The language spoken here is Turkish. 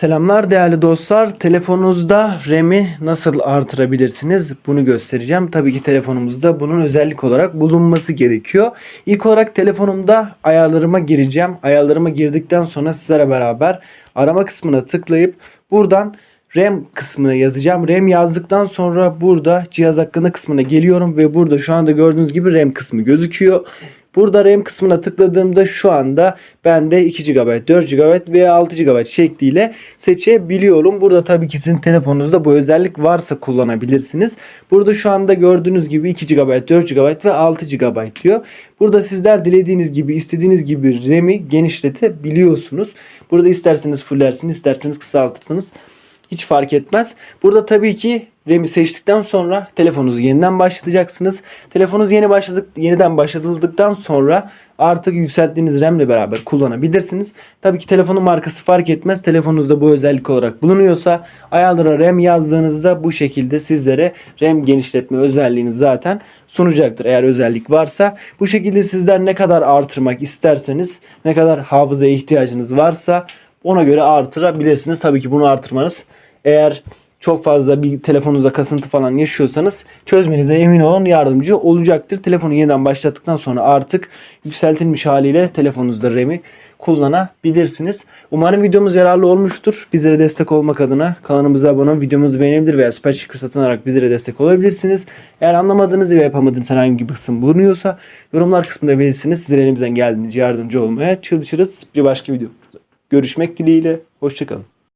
Selamlar değerli dostlar. Telefonunuzda RAM'i nasıl artırabilirsiniz? Bunu göstereceğim. Tabii ki telefonumuzda bunun özellik olarak bulunması gerekiyor. İlk olarak telefonumda ayarlarıma gireceğim. Ayarlarıma girdikten sonra sizlere beraber arama kısmına tıklayıp buradan RAM kısmına yazacağım. RAM yazdıktan sonra burada cihaz hakkında kısmına geliyorum ve burada şu anda gördüğünüz gibi RAM kısmı gözüküyor. Burada RAM kısmına tıkladığımda şu anda bende 2 GB, 4 GB veya 6 GB şekliyle seçebiliyorum. Burada tabii ki sizin telefonunuzda bu özellik varsa kullanabilirsiniz. Burada şu anda gördüğünüz gibi 2 GB, 4 GB ve 6 GB diyor. Burada sizler dilediğiniz gibi, istediğiniz gibi RAM'i genişletebiliyorsunuz. Burada isterseniz fullersiniz, isterseniz kısaltırsınız. Hiç fark etmez. Burada tabii ki RAM'i seçtikten sonra telefonunuzu yeniden başlatacaksınız. Telefonunuz yeni başladık, yeniden başlatıldıktan sonra artık yükselttiğiniz RAM ile beraber kullanabilirsiniz. Tabii ki telefonun markası fark etmez. Telefonunuzda bu özellik olarak bulunuyorsa ayarlara RAM yazdığınızda bu şekilde sizlere RAM genişletme özelliğini zaten sunacaktır. Eğer özellik varsa bu şekilde sizler ne kadar artırmak isterseniz ne kadar hafızaya ihtiyacınız varsa ona göre artırabilirsiniz. Tabii ki bunu artırmanız eğer çok fazla bir telefonunuzda kasıntı falan yaşıyorsanız çözmenize emin olun yardımcı olacaktır. Telefonu yeniden başlattıktan sonra artık yükseltilmiş haliyle telefonunuzda RAM'i kullanabilirsiniz. Umarım videomuz yararlı olmuştur. Bizlere destek olmak adına kanalımıza abone olup videomuzu beğenebilir veya süper sticker satın alarak bizlere destek olabilirsiniz. Eğer anlamadığınız ve yapamadığınız herhangi bir kısım bulunuyorsa yorumlar kısmında belirtirsiniz. Sizlere elimizden geldiğince yardımcı olmaya çalışırız. Bir başka video. Görüşmek dileğiyle. Hoşçakalın.